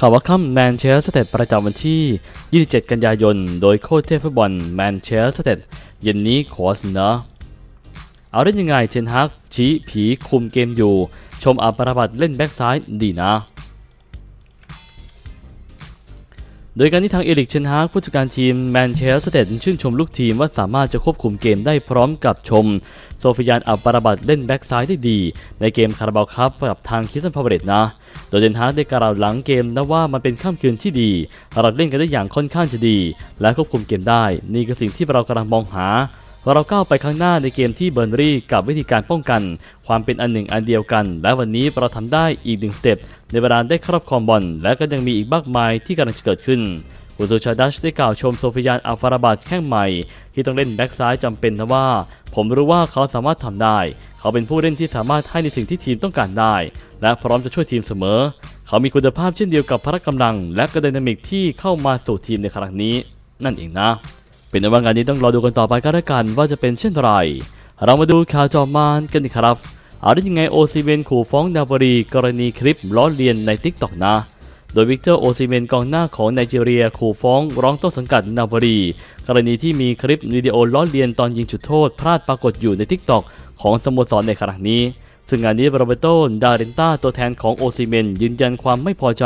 ข่าวว่าค่ำแมนเชสเตอร์ประจำวันที่ 27 กันยายน โดยโค้ชเทพฟุตบอลแมนเชสเตอร์เย็นนี้ขอเสนอเอาได้ยังไงเชนฮักชี้ผีคุมเกมอยู่ ชมอัปราบัตเล่นแบ็กซ้ายดีนะ โดยการที่ทางเอริกเชนฮากผู้จัดการทีมแมนเชสเตอร์ชื่นชมลูกทีมว่าสามารถจะควบคุมเกมได้พร้อมกับชม โซฟิยานอับปราบัตเล่นแบ็กซ้ายได้ดี ในเกมคาราบาลคัพกับทางคิสันพาวเวอร์นะ โดยเดนฮากได้กล่าวหลังเกมนะว่ามันเป็นข้ามคืนที่ดี เราเล่นกันได้อย่างค่อนข้างจะดี และควบคุมเกมได้ นี่คือสิ่งที่เรากำลังมองหา เราก้าวไปข้างหน้าในเกมที่เบอร์นรี่กับวิธีการป้องกัน ความเป็นอันหนึ่งอันเดียวกัน และวันนี้เราทำได้อีกหนึ่งสเต็ปในเวลาได้ครอบครองบอลและก็ยังมีอีกมากมายที่กำลังจะเกิดขึ้นกุซูชาดัชได้กล่าวชมโซฟิยานอัลฟาราบัดแข้งใหม่ ที่ต้องเล่นแบ็กซ้ายจำเป็นนะว่า ผมรู้ว่าเขาสามารถทำได้ เขาเป็นผู้เล่นที่สามารถให้ในสิ่งที่ทีมต้องการได้ และพร้อมจะช่วยทีมเสมอ เขามีคุณภาพเช่นเดียวกับพละกำลัง และกระไดนามิกที่เข้ามาสู่ทีมในครั้งนี้ นั่นเองนะ เป็นในว่างานนี้ต้องรอดูกันต่อไปก็แล้วกันว่าจะเป็นเช่นไร เรามาดูข่าวจอมานกันครับเอาได้ยังไงโอซิเวนขู่ฟ้องนาบรีกรณีคลิปล้อเลียนใน t ิ k t o k นะ โดยวิกเตอร์โอซิเมนกองหน้าของไนจีเรียขู่ฟ้องร้องต้นสังกัดนาบรีกรณีที่มีคลิปวิดีโอล้อเลียนตอนยิงจุดโทษพลาดปรากฏอยู่ใน t ิ k t o k ของสโมสรในครั้งนี้ ซึ่งงานนี้โรเบโตดาเรนต้าตัวแทนของโอซิเมนยืนยันความไม่พอใจ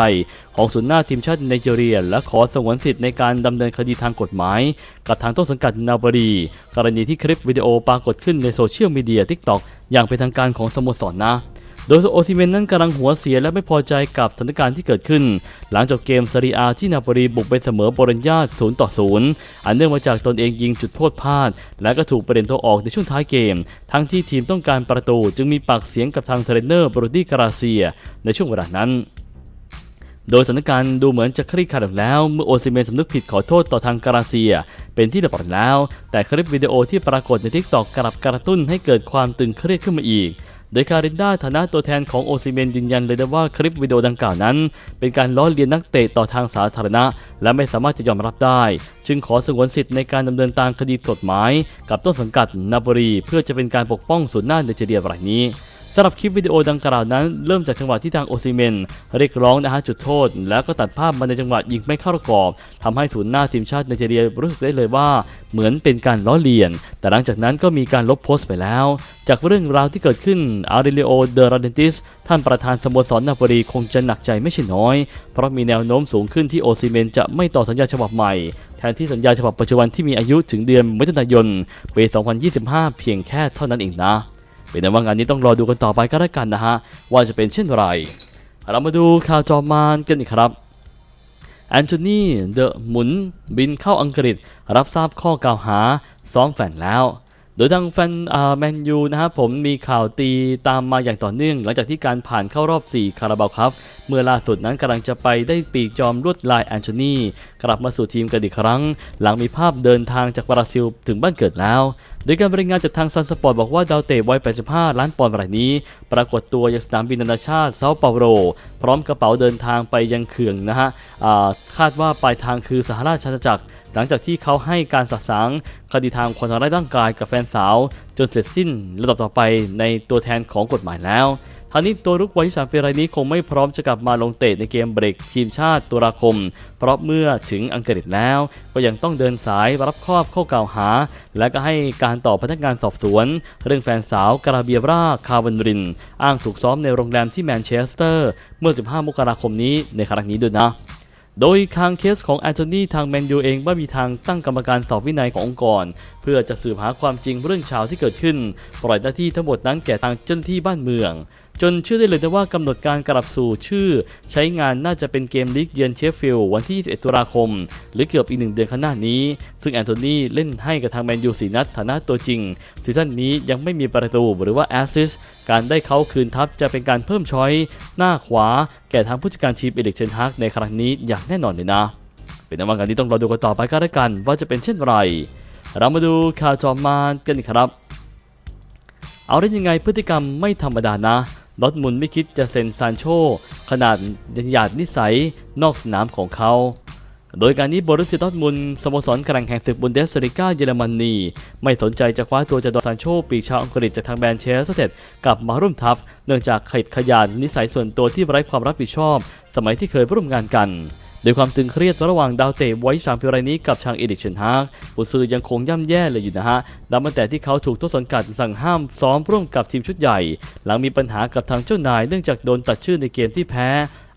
ของศูนย์หน้าทีมชาติไนจีเรีย และขอสงวนสิทธิ์ในการดำเนินคดีทางกฎหมาย กับทางต้นสังกัดนาบรีกรณีที่คลิปวิดีโอปรากฏขึ้นในโซเชียลมีเดียทิกตอกอย่างเป็นทางการของสโมสรนะ โดยโอซิเมนนั้นกำลังหัวเสียและไม่พอใจกับสถานการณ์ที่เกิดขึ้น หลังจบเกมซารีอาที่นาโปลีบุกไปเสมอโบรัญญา0ต่อ0อันเนื่องมาจากตนเองยิงจุดโทษพลาด และก็ถูกประเด็นตัวออกในช่วงท้ายเกม ทั้งที่ทีมต้องการประตูจึงมีปากเสียงกับทางเทรนเนอร์บรูดี้กราเซีย ในช่วงเวลานั้นโดยสถานการณ์ดูเหมือนจะคลี่คลายแล้วเมื่อโอซิเมนสำนึกผิดขอโทษต่อทางกราเซีย เป็นที่เรียบร้อยแล้ว แต่คลิปวิดีโอที่ปรากฏในทิกตอกกลับกระตุ้นให้เกิดความตึงเครียดขึ้นมาอีก โดยคารินดาฐานะตัวแทนของโอซิเมนยืนยันเลยนะว่าคลิปวิดีโอดังกล่าวนั้น เป็นการล้อเลียนนักเตะต่อทางสาธารณะ และไม่สามารถจะยอมรับได้ จึงขอสงวนสิทธิ์ในการดำเนินตามคดีกฎหมาย กับต้นสังกัดนาบรีเพื่อจะเป็นการปกป้องส่วนหน้าในเจีเรียรายนี้ สำหรับคลิปวิดีโอดังกล่าวนั้นเริ่มจากจังหวะที่ทางโอซิเมนเรียกร้องนะฮะจุดโทษ แล้วก็ตัดภาพมาในจังหวะยิงไม่เข้ากรอบทำให้ศูนย์หน้าทีมชาติไนจีเรียรู้สึกได้เลยว่าเหมือนเป็นการล้อเลียน แต่หลังจากนั้นก็มีการลบโพสต์ไปแล้ว จากเรื่องราวที่เกิดขึ้นอาริเลโอเดอราเดนติสท่านประธานสโมสรนาโปลีคงจะหนักใจไม่ใช่น้อย เพราะมีแนวโน้มสูงขึ้นที่โอซิเมนจะไม่ต่อสัญญาฉบับใหม่แทนที่สัญญาฉบับปัจจุบันที่มีอายุถึงเดือนมิถุนายนปี 2025 เพียงแค่เท่านั้นเองนะ เป็นในว่างานนี้ต้องรอดูกันต่อไปก็แล้วกันนะฮะ ว่าจะเป็นเช่นไร เรามาดูข่าวจอมานกันอีกครับแอนโทนีเดอะหมุนบินเข้าอังกฤษ รับทราบข้อกล่าวหาซ้อมแฟนแล้ว โดยทางแฟนแมนยูนะครับผมมีข่าวตีตามมาอย่างต่อเนื่อง หลังจากที่การผ่านเข้ารอบ 4 คาราบาวครับ เมื่อล่าสุดนั้นกำลังจะไปได้ปีกจอมลวดลายแอนโทนีกลับมาสู่ทีมกันอีกครั้ง หลังมีภาพเดินทางจากบราซิลถึงบ้านเกิดแล้ว โดยการรายงานจากทางซันสปอร์ตบอกว่าดาวเตะวัย 85 ล้านปอนด์รายนี้ ปรากฏตัวยังสนามบินนานาชาติเซาเปาโลพร้อมกระเป๋าเดินทางไปยังเขื่องนะฮะคาดว่าปลายทางคือสหราชอาณาจักร หลังจากที่เขาให้การสัสางคดีทางคนทำร้ายร่างกายกับแฟนสาว จนเสร็จสิ้นระดับต่อไปในตัวแทนของกฎหมายแล้ว ทางนี้ตัวรุกวัย23ปีรายนี้คงไม่พร้อมจะกลับมาลงเตะในเกมเบรกทีมชาติตุลาคม เพราะเมื่อถึงอังกฤษแล้ว ก็ยังต้องเดินสายรับครอบข้อกล่าวหา และก็ให้การต่อพนักงานสอบสวน เรื่องแฟนสาวกราเบียราคาวันริน อ้างถูกซ้อมในโรงแรมที่แมนเชสเตอร์ เมื่อ 15 มกราคมนี้ในครั้งนี้ด้วยนะโดยทางเคสของแอนโทนีทางแมนยูเองว่ามีทางตั้งกรรมการสอบวินัยขององค์กร เพื่อจะสืบหาความจริงเรื่องชาวที่เกิดขึ้น ปล่อยหน้าที่ทั้งหมดนั้นแก่ทางเจ้าหน้าที่บ้านเมือง จนเชื่อได้เลยนะว่ากำหนดการกลับสู่ชื่อ ใช้งานน่าจะเป็นเกมลีกเยือนเชฟฟิลด์วันที่ 21 ตุลาคม หรือเกือบอีกหนึ่งเดือนข้างหน้านี้ ซึ่งแอนโทนีเล่นให้กับทางแมนยูสีนัดฐานะตัวจริงซีซั่นนี้ยังไม่มีประตูหรือว่าแอสซิสการได้เขาคืนทัพจะเป็นการเพิ่มช้อยหน้าขวา แก่ทางผู้จัดการทีมเอลิกเชนฮักในครั้งนี้อย่างแน่นอนเลยนะ เป็นนวังานที่ต้องรอดูกันต่อไปก็แล้วกัน ว่าจะเป็นเช่นไร เรามาดูข่าวจอมมานกันอีกครับ เอาได้ยังไงพฤติกรรมไม่ธรรมดานะ ดอทมุนไม่คิดจะเซ็นซานโช ขนาดหยาดนิสัยนอกสนามของเขา โดยการนี้บรุสเซียดอทมุนสโมสรกลางแห่งศึกบุนเดสลิก้าเยอรมนีไม่สนใจจะคว้าตัวจะดอซานโชปีชาวอังกฤษจากทางแบรนด์เชสเตดกลับมาร่วมทัพ เนื่องจากขดขยานนิสัยส่วนตัวที่ไร้ความรับผิดชอบ สมัยที่เคยร่วมงานกัน โดยความตึงเครียดระหว่างดาวเตะไว้สามปีรายนี้กับชางเอดิกเชนฮากผู้ซื้อยังคงย่ำแย่เลยอยู่นะฮะนับตั้งแต่ที่เขาถูกต้นสังกัดสั่งห้ามซ้อมร่วมกับทีมชุดใหญ่ หลังมีปัญหากับทางเจ้านายเนื่องจากโดนตัดชื่อในเกมที่แพ้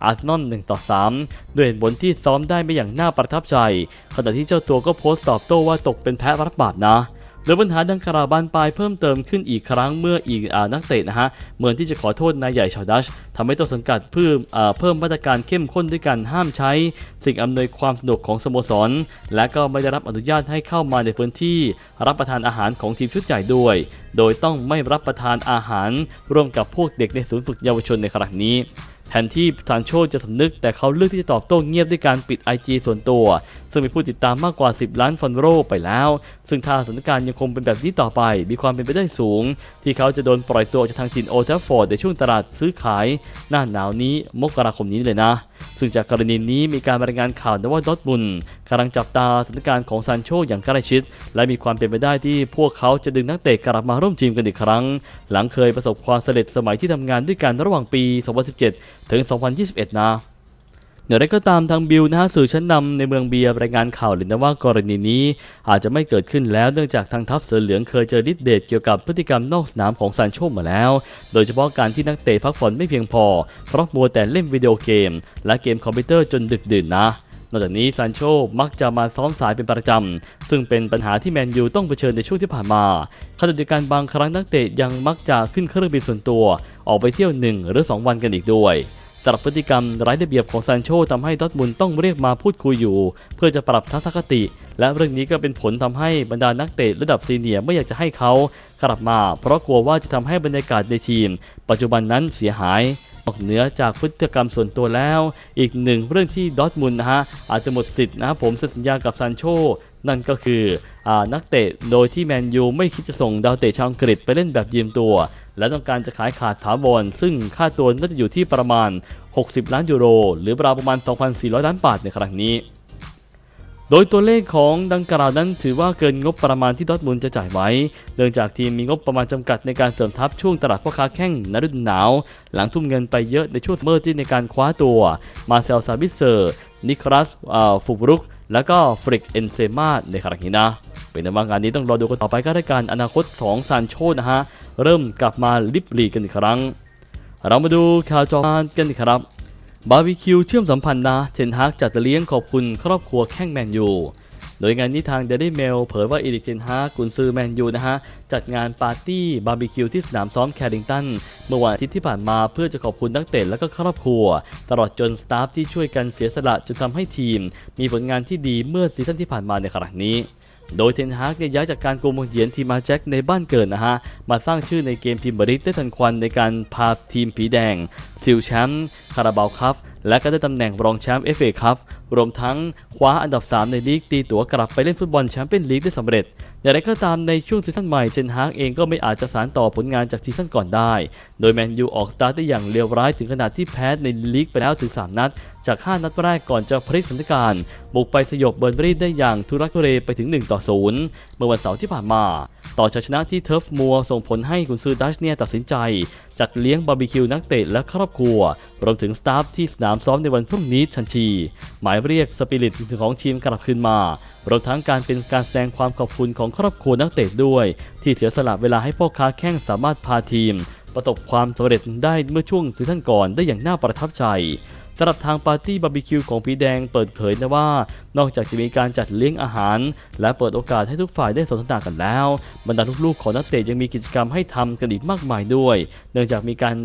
อาร์เซนอล1ต่อ3ด้วยเหตุผลที่ซ้อมได้ไม่อย่างน่าประทับใจ ขณะที่เจ้าตัวก็โพสต์ตอบโต้ว่าตกเป็นแพ้รับบาปนะ โดยปัญหาดังกล่าวบานปลายเพิ่มเติมขึ้นอีกครั้งเมื่ออีกอนักเตะนะฮะเหมือนที่จะขอโทษนายใหญ่ชาวดัชทำให้ต้นสังกัดเพิ่มเพิ่มมาตรการเข้มข้นด้วยการห้ามใช้ สิ่งอำนวยความสะดวกของสโมสร และก็ไม่ได้รับอนุญาตให้เข้ามาในพื้นที่ รับประทานอาหารของทีมชุดใหญ่ด้วย โดยต้องไม่รับประทานอาหารร่วมกับพวกเด็กในศูนย์ฝึกเยาวชนในครั้งนี้ แทนที่ซานโชจะสำนึกแต่เขาเลือกที่จะตอบโต้เงียบด้วยการปิด IG ส่วนตัว ซึ่งมีผู้ติดตามมากกว่า 10 ล้านฟอนโร่ไปแล้ว ซึ่งถ้าสถานการณ์ยังคงเป็นแบบนี้ต่อไป มีความเป็นไปได้สูง ที่เขาจะโดนปล่อยตัวออกจากทางจีนโอทัฟฟอร์ดในช่วงตลาดซื้อขาย หน้าหนาวนี้มกราคมนี้เลยนะ ซึ่งจากกรณีนี้มีการรายงานข่าวนะว่าดอตมุนกำลังจับตาสถานการณ์ของซานโชอย่างใกล้ชิด และมีความเป็นไปได้ที่พวกเขาจะดึงนักเตะกลับมาร่วมทีมกันอีกครั้ง หลังเคยประสบความสำเร็จสมัยที่ทำงานด้วยกันระหว่างปี 2017 ถึง 2021 นะ อย่างไรก็ตามทางบิลนะฮะสื่อชั้นนำในเมืองเบียร์รายงานข่าวเลยนะว่ากรณีนี้อาจจะไม่เกิดขึ้นแล้วเนื่องจากทางทัพเสือเหลืองเคยเจอฤทธิ์เดชเกี่ยวกับพฤติกรรมนอกสนามของซานโชมาแล้ว โดยเฉพาะการที่นักเตะพักผ่อนไม่เพียงพอ เพราะมัวแต่เล่นวิดีโอเกม และเกมคอมพิวเตอร์จนดึกดื่นนะนอกจากนี้ซานโชมักจะมาซ้อมสายเป็นประจำ ซึ่งเป็นปัญหาที่แมนยูต้องเผชิญในช่วงที่ผ่านมาขณะเดียวกันบางครั้งนักเตะยังมักจะขึ้นเครื่องบินส่วนตัว ออกไปเที่ยวหนึ่งหรือ 2 วันกันอีกด้วย สำหรับพฤติกรรมไร้ระเบียบของซานโชทำให้ดอทมุนต้องเรียกมาพูดคุยอยู่ เพื่อจะปรับทัศนคติ และเรื่องนี้ก็เป็นผลทำให้บรรดานักเตะระดับซีเนียร์ไม่อยากจะให้เขากลับมา เพราะกลัวว่าจะทำให้บรรยากาศในทีม ปัจจุบันนั้นเสียหายนอกเหนือจากพฤติกรรมส่วนตัวแล้ว อีกหนึ่งเรื่องที่ดอทมุนนะฮะอาจจะหมดสิทธิ์นะผมเซ็นสัญญากับซานโชนั่นก็คืออานักเตะโดยที่แมนยูไม่คิดจะส่งดาวเตะชาวอังกฤษไปเล่นแบบยืมตัว และต้องการจะขายขาดถาวรซึ่งค่าตัวน่าจะอยู่ที่ประมาณ 60 ล้านยูโร หรือราวประมาณ 2,400 ล้านบาทในครั้งนี้ โดยตัวเลขของดังกล่าวนั้นถือว่าเกินงบประมาณที่ดอทมุนจะจ่ายไว้ เนื่องจากทีมมีงบประมาณจำกัดในการเสริมทัพช่วงตลาดพ่อค้าแข้งในฤดูหนาว หลังทุ่มเงินไปเยอะในช่วงเมอร์ที่ในการคว้าตัว มาเซลซาบิเซอร์ นิคลัสฟูบรุกแล้วก็ฟริกเอนเซมาในครั้งนี้นะ เป็นในว่างานนี้ต้องรอดูกันต่อไปก็ได้การอนาคตของซานโชนะฮะ เริ่มกลับมาลิบลีกันอีกครั้ง เรามาดูข่าวจอกันครับ บาร์บีคิวเชื่อมสัมพันธ์นะเทนฮากจัดเลี้ยงขอบคุณครอบครัวแข้งแมนยูโดยงานนี้ทางเดลี่เมลเผยว่าอีริกเทนฮากกุนซือแมนยูนะฮะ จัดงานปาร์ตี้บาร์บีคิวที่สนามซ้อมแคริงตัน เมื่อวันอาทิตย์ที่ผ่านมาเพื่อจะขอบคุณนักเตะและก็ครอบครัว ตลอดจนสตาฟที่ช่วยกันเสียสละจนทำให้ทีม มีผลงานที่ดีเมื่อซีซั่นที่ผ่านมาในครั้งนี้ โดยเทนฮากเนี่ยย้ายจากการโกงเหียนทีมมาแจ็คในบ้านเกิดนะฮะ มาสร้างชื่อในเกมพรีเมียร์ลีกได้ทันควันในการพาทีมผีแดงซิลแชมป์คาราบาวคัพและก็ได้ตำแหน่งรองแชมป์เอฟเอคัพ รวมทั้งคว้าอันดับ 3 ในลีกตีตั๋วกลับไปเล่นฟุตบอลแชมเปี้ยนลีกได้สำเร็จ อย่างไรก็ตามในช่วงซีซั่นใหม่เทนฮากเองก็ไม่อาจจะสานต่อผลงานจากซีซั่นก่อนได้ โดยแมนยูออกสตาร์ทได้อย่างเลวร้ายถึงขนาดที่แพ้ในลีกไปแล้วถึง 3 นัด จาก 5 นัดแรกก่อนจะพลิกสถานการณ์บุกไปสยบเบิร์นบรีได้อย่างทุรักทุเลไปถึง 1 ต่อ 0 เมื่อวันเสาร์ที่ผ่านมา ต่อจากชนะที่เทิร์ฟมัวส่งผลให้กุนซือดัชเนี่ยตัดสินใจ จัดเลี้ยงบาร์บีคิวนักเตะและครอบครัว รวมถึงสตาฟที่สนามซ้อมในวันพรุ่งนี้ทันที หมายเรียกสปิริตของทีมกลับคืนมารวมทั้งการเป็นการแสดงความขอบคุณของครอบครัวนักเตะด้วย ที่เสียสละเวลาให้พ่อค้าแข้งสามารถพาทีม ประสบความสำเร็จได้เมื่อช่วงซีซั่นก่อนได้อย่างน่าประทับใจ สำหรับทางปาร์ตี้บาร์บีคิวของพีแดงเปิดเผยนะว่า นอกจากจะมีการจัดเลี้ยงอาหาร และเปิดโอกาสให้ทุกฝ่ายได้สนทนากันแล้ว บรรดาลูกๆของนักเตะยังมีกิจกรรมให้ทำกันอีกมากมายด้วย เนื่องจากมีการ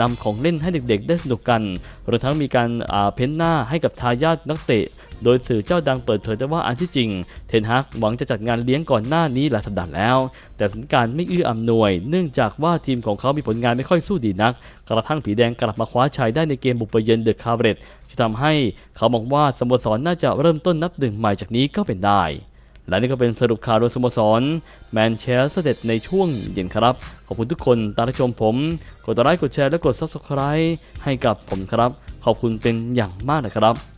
นำนำของเล่นให้เด็กๆ ได้สนุกกันรวมทั้งมีการเพ้นหน้าให้กับทายาทนักเตะ โดยสื่อเจ้าดังเปิดเผยได้ว่าอันที่จริง เทนฮักหวังจะจัดงานเลี้ยงก่อนหน้านี้หลายสัปดาห์แล้ว แต่สถานการณ์ไม่เอื้ออำนวย เนื่องจากว่าทีมของเขามีผลงานไม่ค่อยสู้ดีนัก กระทั่งผีแดงกลับมาคว้าชัยได้ในเกมบุกไปเยือนเดอะคาร์เรตจะทำให้เขามองว่าสโมสรน่าจะเริ่มต้นนับหนึ่งใหม่จากนี้ก็เป็นได้และนี่ก็เป็นสรุปข่าวโดยสโมสรแมนเชสเตอร์เดในช่วงเย็นครับ ขอบคุณทุกคนตามรับชมผม กดไลค์กดแชร์และกด Subscribe ให้กับผมครับ ขอบคุณเป็นอย่างมากนะครับ